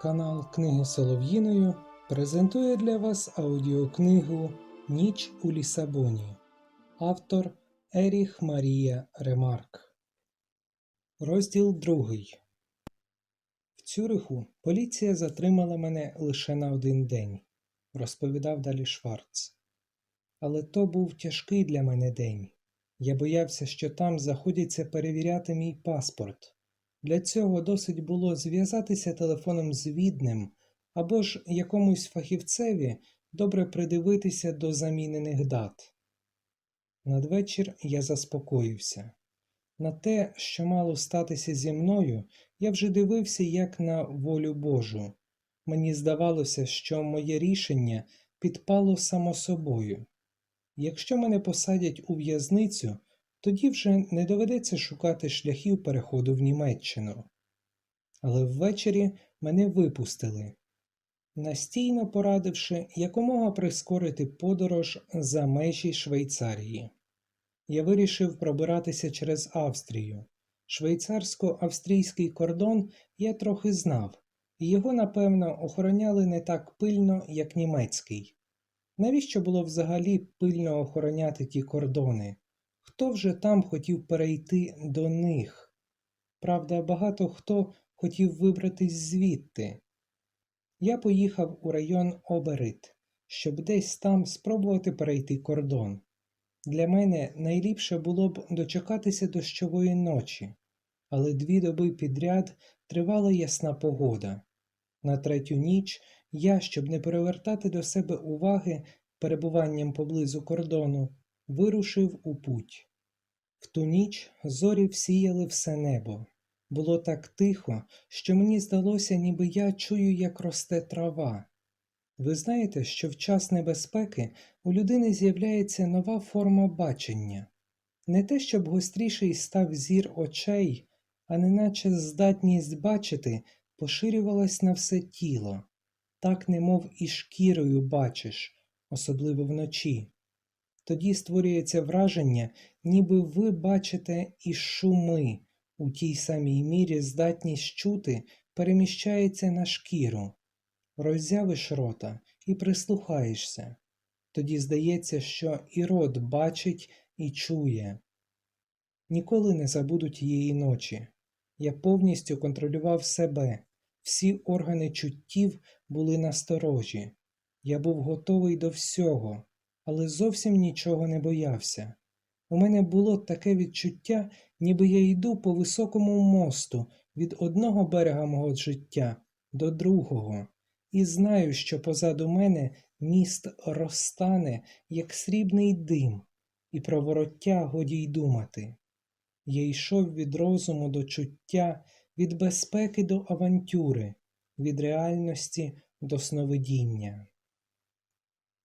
Канал Книги Солов'їною презентує для вас аудіокнигу Ніч у Лісабоні. Автор Еріх Марія Ремарк. Розділ другий. В Цюриху поліція затримала мене лише на один день, розповідав далі Шварц. Але то був тяжкий для мене день. Я боявся, що там заходяться перевіряти мій паспорт. Для цього досить було зв'язатися телефоном з відним або ж якомусь фахівцеві добре придивитися до замінених дат. Надвечір я заспокоївся. На те, що мало статися зі мною, я вже дивився як на волю Божу. Мені здавалося, що моє рішення підпало само собою. Якщо мене посадять у в'язницю, тоді вже не доведеться шукати шляхів переходу в Німеччину. Але ввечері мене випустили, настійно порадивши якомога прискорити подорож за межі Швейцарії. Я вирішив пробиратися через Австрію. Швейцарсько-австрійський кордон я трохи знав, і його, напевно, охороняли не так пильно, як німецький. Навіщо було взагалі пильно охороняти ті кордони? Хто вже там хотів перейти до них? Правда, багато хто хотів вибратись звідти. Я поїхав у район Оберит, щоб десь там спробувати перейти кордон. Для мене найліпше було б дочекатися дощової ночі, але дві доби підряд тривала ясна погода. На третю ніч я, щоб не перевертати до себе уваги перебуванням поблизу кордону, вирушив у путь. В ту ніч зорі всіяли все небо. Було так тихо, що мені здалося, ніби я чую, як росте трава. Ви знаєте, що в час небезпеки у людини з'являється нова форма бачення, не те, щоб гостріший став зір очей, а неначе здатність бачити поширювалась на все тіло, так немов і шкірою бачиш, особливо вночі. Тоді створюється враження, ніби ви бачите і шуми, у тій самій мірі здатність чути переміщається на шкіру. Роззявиш рота і прислухаєшся. Тоді здається, що і рот бачить і чує. Ніколи не забуду тієї ночі. Я повністю контролював себе, всі органи чуттів були насторожі. Я був готовий до всього, але зовсім нічого не боявся. У мене було таке відчуття, ніби я йду по високому мосту від одного берега мого життя до другого, і знаю, що позаду мене міст розтане, як срібний дим, і про вороття годі й думати. Я йшов від розуму до чуття, від безпеки до авантюри, від реальності до сновидіння.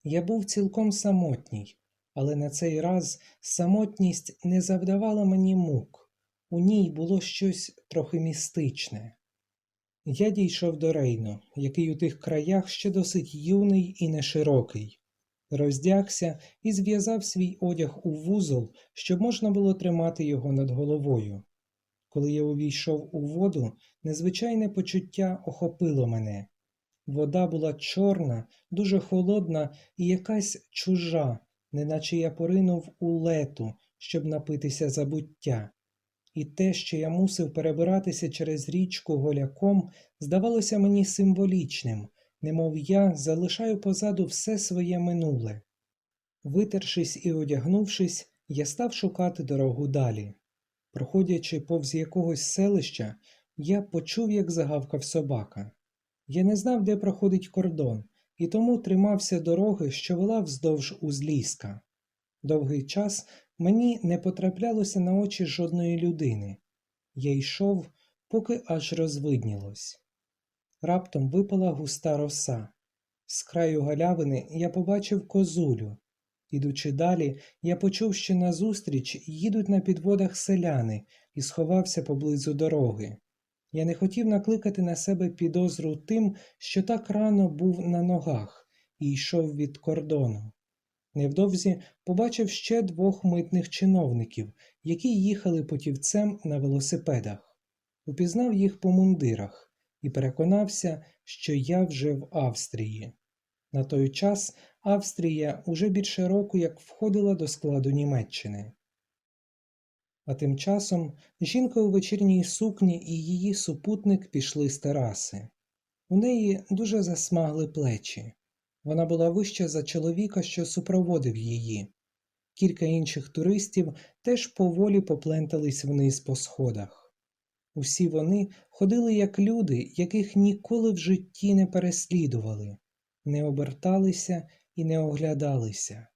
Я був цілком самотній, але на цей раз самотність не завдавала мені мук, у ній було щось трохи містичне. Я дійшов до Рейну, який у тих краях ще досить юний і неширокий, роздягся і зв'язав свій одяг у вузол, щоб можна було тримати його над головою. Коли я увійшов у воду, незвичайне почуття охопило мене. Вода була чорна, дуже холодна і якась чужа, неначе я поринув у лету, щоб напитися забуття. І те, що я мусив перебиратися через річку голяком, здавалося мені символічним, немов я залишаю позаду все своє минуле. Витершись і одягнувшись, я став шукати дорогу далі. Проходячи повз якогось селища, я почув, як загавкав собака. Я не знав, де проходить кордон, і тому тримався дороги, що вела вздовж узліска. Довгий час мені не потраплялося на очі жодної людини. Я йшов, поки аж розвиднілось. Раптом випала густа роса. З краю галявини я побачив козулю. Ідучи далі, я почув, що назустріч їдуть на підводах селяни і сховався поблизу дороги. Я не хотів накликати на себе підозру тим, що так рано був на ногах і йшов від кордону. Невдовзі побачив ще двох митних чиновників, які їхали путівцем на велосипедах. Упізнав їх по мундирах. і переконався, що я вже в Австрії. На той час Австрія уже більше року як входила до складу Німеччини. А тим часом жінка у вечірній сукні і її супутник пішли з тераси. У неї дуже засмагли плечі. Вона була вища за чоловіка, що супроводив її. Кілька інших туристів теж поволі поплентались вниз по сходах. Усі вони ходили як люди, яких ніколи в житті не переслідували, не оберталися і не оглядалися.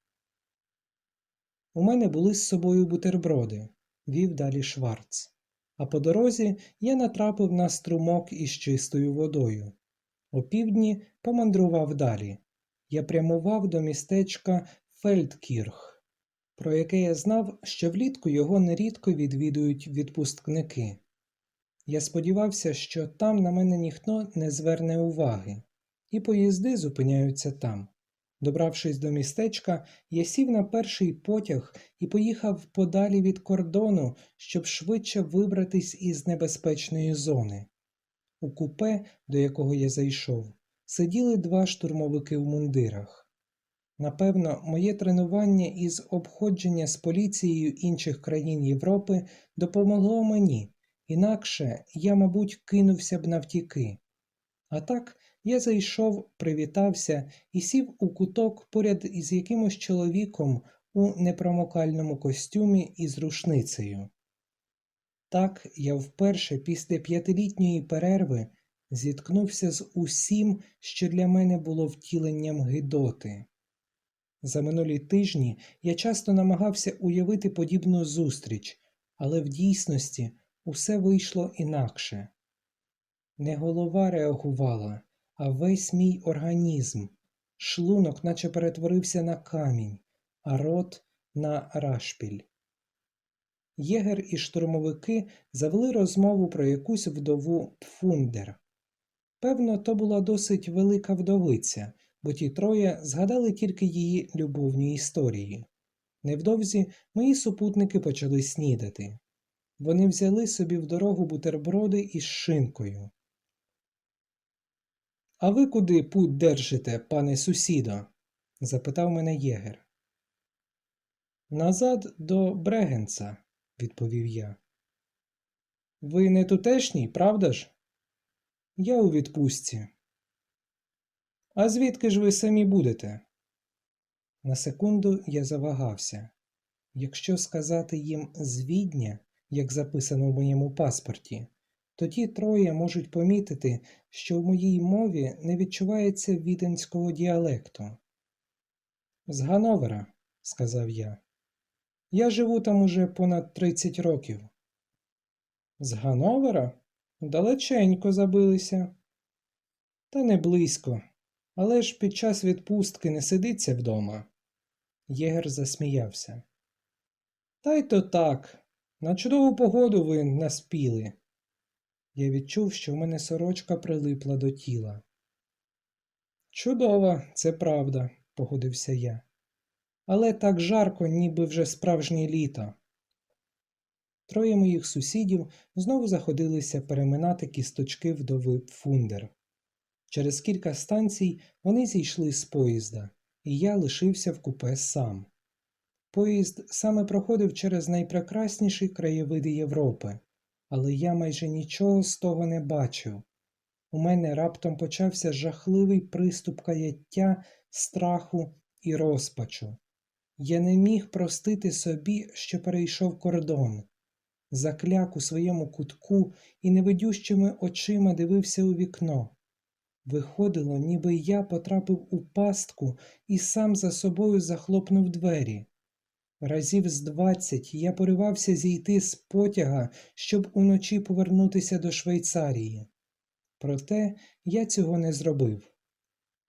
У мене були з собою бутерброди, вів далі Шварц. А по дорозі я натрапив на струмок із чистою водою. Опівдні помандрував далі. Я прямував до містечка Фельдкірх, про яке я знав, що влітку його нерідко відвідують відпускники. Я сподівався, що там на мене ніхто не зверне уваги, і поїзди зупиняються там. Добравшись до містечка, я сів на перший потяг і поїхав подалі від кордону, щоб швидше вибратись із небезпечної зони. У купе, до якого я зайшов, сиділи два штурмовики в мундирах. Напевно, моє тренування із обходження з поліцією інших країн Європи допомогло мені, інакше я, мабуть, кинувся б навтіки. А так я зайшов, привітався і сів у куток поряд із якимось чоловіком у непромокальному костюмі із рушницею. Так я вперше після п'ятилітньої перерви зіткнувся з усім, що для мене було втіленням Гидоти. За минулі тижні я часто намагався уявити подібну зустріч, але в дійсності усе вийшло інакше. Не голова реагувала, а весь мій організм. Шлунок наче перетворився на камінь, а рот на рашпіль. Єгер і штурмовики завели розмову про якусь вдову Пфундер. Певно, то була досить велика вдовиця, бо ті троє згадали тільки її любовні історії. Невдовзі мої супутники почали снідати. Вони взяли собі в дорогу бутерброди із шинкою. А ви куди путь держите, пане сусідо? запитав мене єгер. Назад до Брегенца, відповів я. Ви не тутешній, правда ж? Я у відпустці. А звідки ж ви самі будете? На секунду я завагався. Якщо сказати їм з Відня, як записано в моєму паспорті, то ті троє можуть помітити, що в моїй мові не відчувається віденського діалекту. З Гановера, сказав я. Я живу там уже понад 30 років. З Гановера? Далеченько забилися. Та не близько. Але ж під час відпустки не сидиться вдома. Єгер засміявся. Та й то так. На чудову погоду ви наспіли. Я відчув, що в мене сорочка прилипла до тіла. Чудова, це правда, погодився я. Але так жарко, ніби вже справжнє літо. Троє моїх сусідів знову заходилися переминати кісточки вдови Пфундер. Через кілька станцій вони зійшли з поїзда, і я лишився в купе сам. Поїзд саме проходив через найпрекрасніші краєвиди Європи, але я майже нічого з того не бачив. У мене раптом почався жахливий приступ каяття, страху і розпачу. Я не міг простити собі, що перейшов кордон. Закляк у своєму кутку і невидющими очима дивився у вікно. Виходило, ніби я потрапив у пастку і сам за собою захлопнув двері. Разів з двадцять я поривався зійти з потяга, щоб уночі повернутися до Швейцарії. Проте я цього не зробив.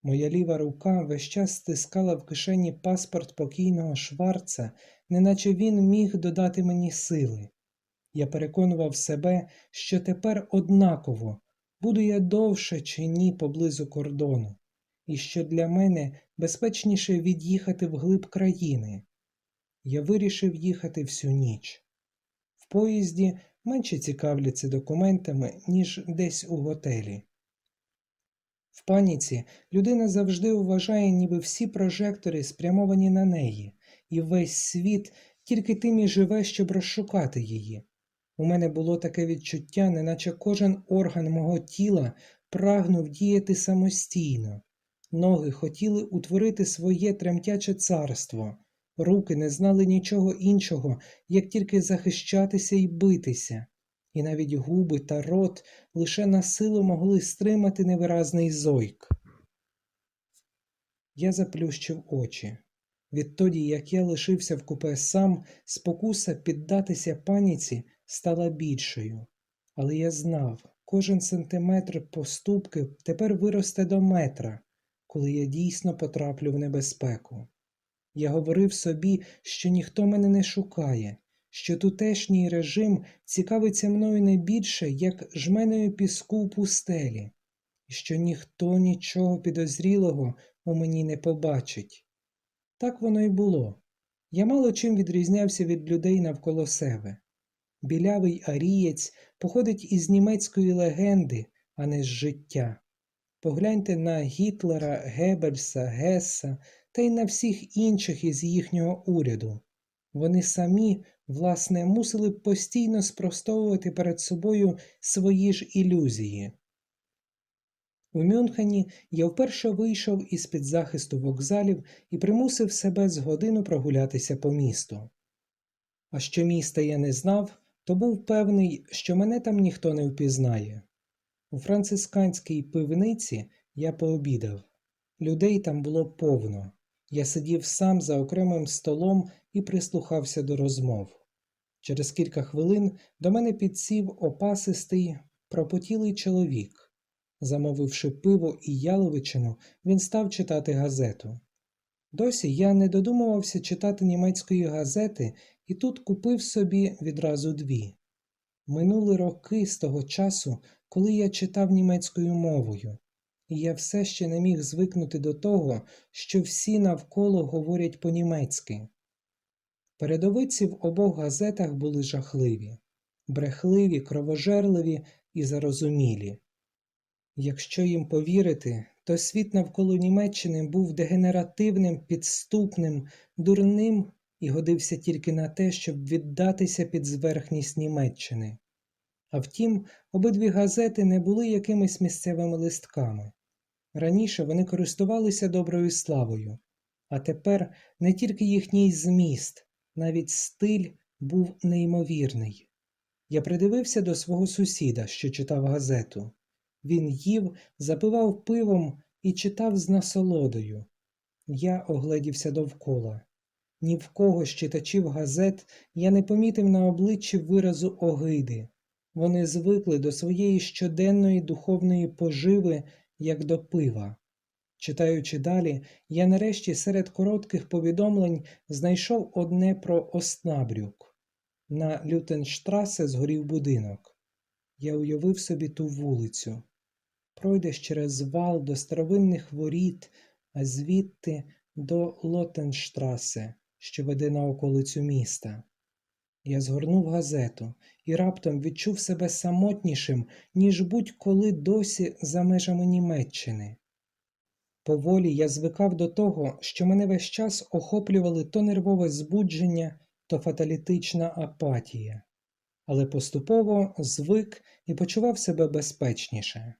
Моя ліва рука весь час стискала в кишені паспорт покійного Шварца, неначе він міг додати мені сили. Я переконував себе, що тепер однаково буду я довше чи ні поблизу кордону, і що для мене безпечніше від'їхати вглиб країни. Я вирішив їхати всю ніч. В поїзді менше цікавляться документами, ніж десь у готелі. В паніці людина завжди вважає, ніби всі прожектори спрямовані на неї, і весь світ тільки тим і живе, щоб розшукати її. У мене було таке відчуття, неначе кожен орган мого тіла прагнув діяти самостійно. Ноги хотіли утворити своє тремтяче царство, руки не знали нічого іншого, як тільки захищатися і битися, і навіть губи та рот лише на силу могли стримати невиразний зойк. Я заплющив очі. Відтоді, як я лишився в купе сам, спокуса піддатися паніці стала більшою. Але я знав, кожен сантиметр поступки тепер виросте до метра, коли я дійсно потраплю в небезпеку. Я говорив собі, що ніхто мене не шукає, що тутешній режим цікавиться мною не більше, як жменою піску в пустелі, і що ніхто нічого підозрілого у мені не побачить. Так воно й було. Я мало чим відрізнявся від людей навколо себе. Білявий арієць походить із німецької легенди, а не з життя. Погляньте на Гітлера, Геббельса, Гесса та й на всіх інших із їхнього уряду. Вони самі, власне, мусили постійно спростовувати перед собою свої ж ілюзії. У Мюнхені я вперше вийшов із під захисту вокзалів і примусив себе з годину прогулятися по місту. А що міста я не знав, то був певний, що мене там ніхто не впізнає. У францисканській пивниці я пообідав. Людей там було повно. Я сидів сам за окремим столом і прислухався до розмов. Через кілька хвилин до мене підсів опасистий, пропотілий чоловік. Замовивши пиво і яловичину, він став читати газету. Досі я не додумувався читати німецької газети і тут купив собі відразу дві. Минули роки з того часу, коли я читав німецькою мовою, я все ще не міг звикнути до того, що всі навколо говорять по-німецьки. Передовиці в обох газетах були жахливі, брехливі, кровожерливі і зарозумілі. Якщо їм повірити, то світ навколо Німеччини був дегенеративним, підступним, дурним і годився тільки на те, щоб віддатися під зверхність Німеччини. А втім, обидві газети не були якимись місцевими листками. Раніше вони користувалися доброю славою, а тепер не тільки їхній зміст, навіть стиль був неймовірний. Я придивився до свого сусіда, що читав газету. Він їв, запивав пивом і читав з насолодою. Я огледівся довкола. Ні в кого з читачів газет я не помітив на обличчі виразу огиди. Вони звикли до своєї щоденної духовної поживи, як до пива. Читаючи далі, я нарешті серед коротких повідомлень знайшов одне про Оснабрюк. На Лютенштрасе згорів будинок. Я уявив собі ту вулицю. Пройдеш через вал до старовинних воріт, а звідти до Лотенштрасе, що веде на околицю міста. Я згорнув газету і раптом відчув себе самотнішим, ніж будь-коли досі за межами Німеччини. Поволі я звикав до того, що мене весь час охоплювали то нервове збудження, то фаталітична апатія, але поступово звик і почував себе безпечніше.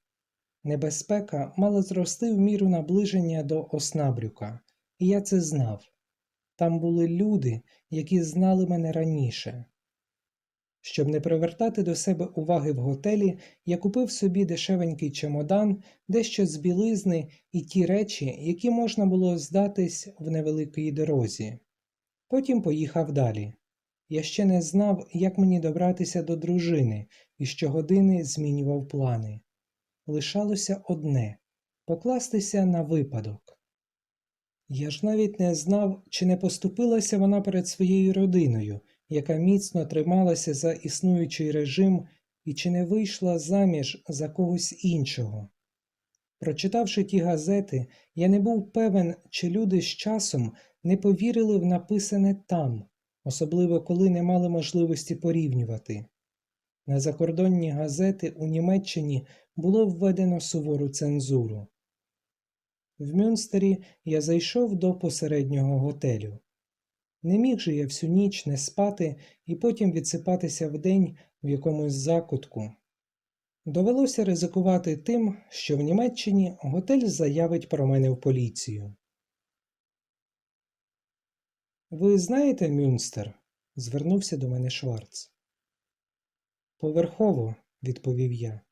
Небезпека мала зрости в міру наближення до Оснабрюка, і я це знав. Там були люди, які знали мене раніше. Щоб не привертати до себе уваги в готелі, я купив собі дешевенький чемодан, дещо з білизни і ті речі, які можна було здатись в невеликій дорозі. Потім поїхав далі. Я ще не знав, як мені добратися до дружини, і щогодини змінював плани. Лишалося одне покластися на випадок. Я ж навіть не знав, чи не поступилася вона перед своєю родиною, яка міцно трималася за існуючий режим і чи не вийшла заміж за когось іншого. Прочитавши ті газети, я не був певен, чи люди з часом не повірили в написане там, особливо коли не мали можливості порівнювати. На закордонні газети у Німеччині було введено сувору цензуру. В Мюнстері я зайшов до посереднього готелю. Не міг же я всю ніч не спати і потім відсипатися вдень в якомусь закутку. Довелося ризикувати тим, що в Німеччині готель заявить про мене в поліцію. Ви знаєте Мюнстер? звернувся до мене Шварц. Поверхово, відповів я.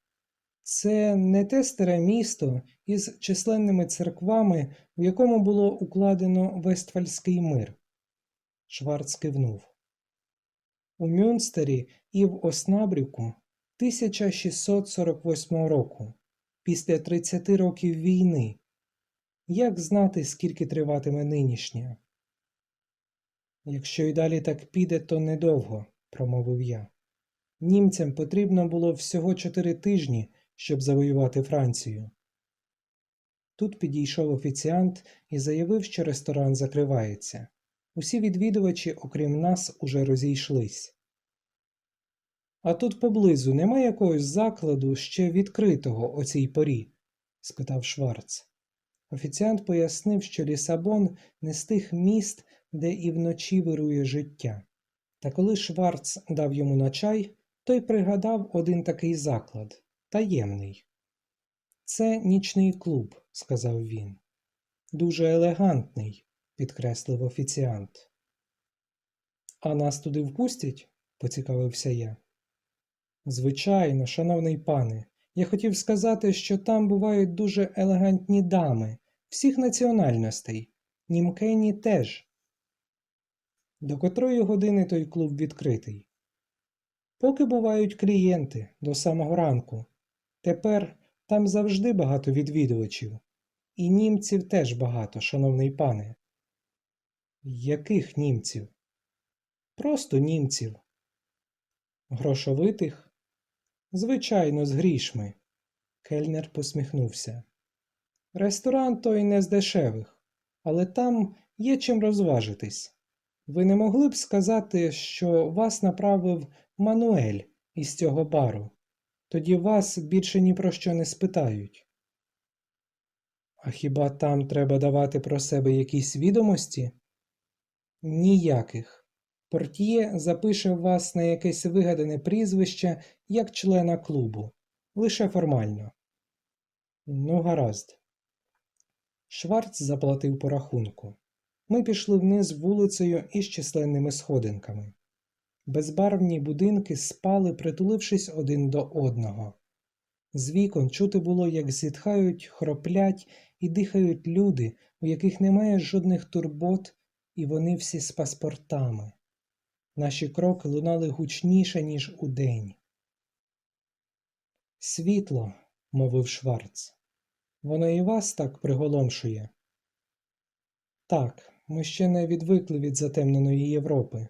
Це не те старе місто із численними церквами, в якому було укладено Вестфальський мир. Шварц кивнув. У Мюнстері і в Оснабрюку 1648 року, після 30 років війни. Як знати, скільки триватиме нинішня? Якщо й далі так піде, то недовго, промовив я. Німцям потрібно було всього чотири тижні, щоб завоювати Францію. Тут підійшов офіціант і заявив, що ресторан закривається. Усі відвідувачі, окрім нас, уже розійшлись. А тут поблизу нема якогось закладу ще відкритого о цій порі? спитав Шварц. Офіціант пояснив, що Лісабон не з тих міст, де і вночі вирує життя. Та коли Шварц дав йому на чай, той пригадав один такий заклад таємний. Це нічний клуб, сказав він. Дуже елегантний, підкреслив офіціант. А нас туди впустять? поцікавився я. Звичайно, шановний пане, я хотів сказати, що там бувають дуже елегантні дами всіх національностей, німкені теж. До котрої години той клуб відкритий? Поки бувають клієнти до самого ранку. Тепер там завжди багато відвідувачів, і німців теж багато, шановний пане. Яких німців? Просто німців. Грошовитих? Звичайно, з грішми. Кельнер посміхнувся. Ресторан той не з дешевих, але там є чим розважитись. Ви не могли б сказати, що вас направив Мануель із цього бару. Тоді вас більше ні про що не спитають. А хіба там треба давати про себе якісь відомості? Ніяких. Портьє запише вас на якесь вигадане прізвище як члена клубу. Лише формально. Ну, гаразд. Шварц заплатив по рахунку. Ми пішли вниз вулицею із численними сходинками. Безбарвні будинки спали, притулившись один до одного. З вікон чути було, як зітхають, хроплять і дихають люди, у яких немає жодних турбот, і вони всі з паспортами. Наші кроки лунали гучніше, ніж удень. Світло, мовив Шварц. Воно і вас так приголомшує. Так, ми ще не відвикли від затемненої Європи,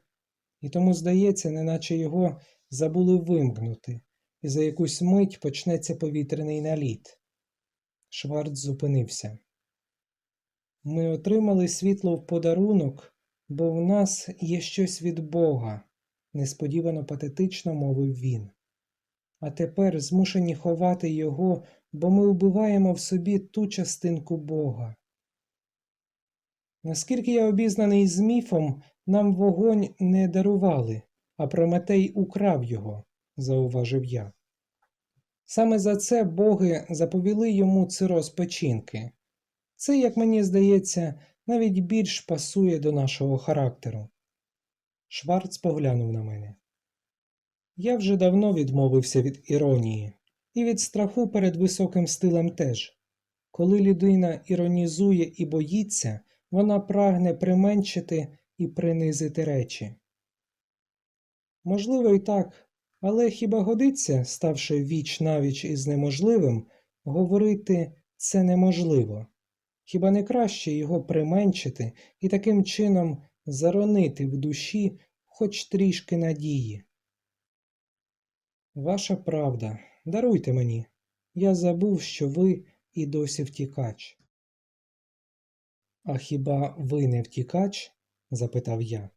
і тому, здається, неначе його забули вимкнути, і за якусь мить почнеться повітряний наліт. Шварц зупинився. Ми отримали світло в подарунок, бо в нас є щось від Бога, несподівано патетично мовив він. А тепер змушені ховати його, бо ми вбиваємо в собі ту частинку Бога. Наскільки я обізнаний з міфом, нам вогонь не дарували, а Прометей украв його, зауважив я. Саме за це боги заповіли йому цироз печінки. Це, як мені здається, навіть більш пасує до нашого характеру. Шварц поглянув на мене. Я вже давно відмовився від іронії, і від страху перед високим стилем теж. Коли людина іронізує і боїться, вона прагне применшити і принизити речі. Можливо, і так, але хіба годиться, ставши віч навіч із неможливим, говорити це неможливо? Хіба не краще його применшити і таким чином заронити в душі хоч трішки надії? Ваша правда, даруйте мені. Я забув, що ви і досі втікач. А хіба ви не втікач? Запитав я.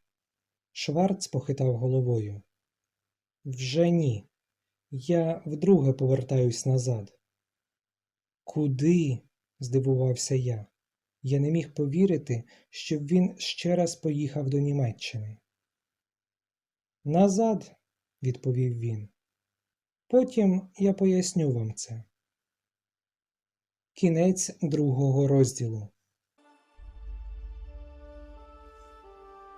Шварц похитав головою. Вже ні. Я вдруге повертаюсь назад. Куди? здивувався я. Я не міг повірити, щоб він ще раз поїхав до Німеччини. Назад, відповів він. Потім я поясню вам це. Кінець другого розділу.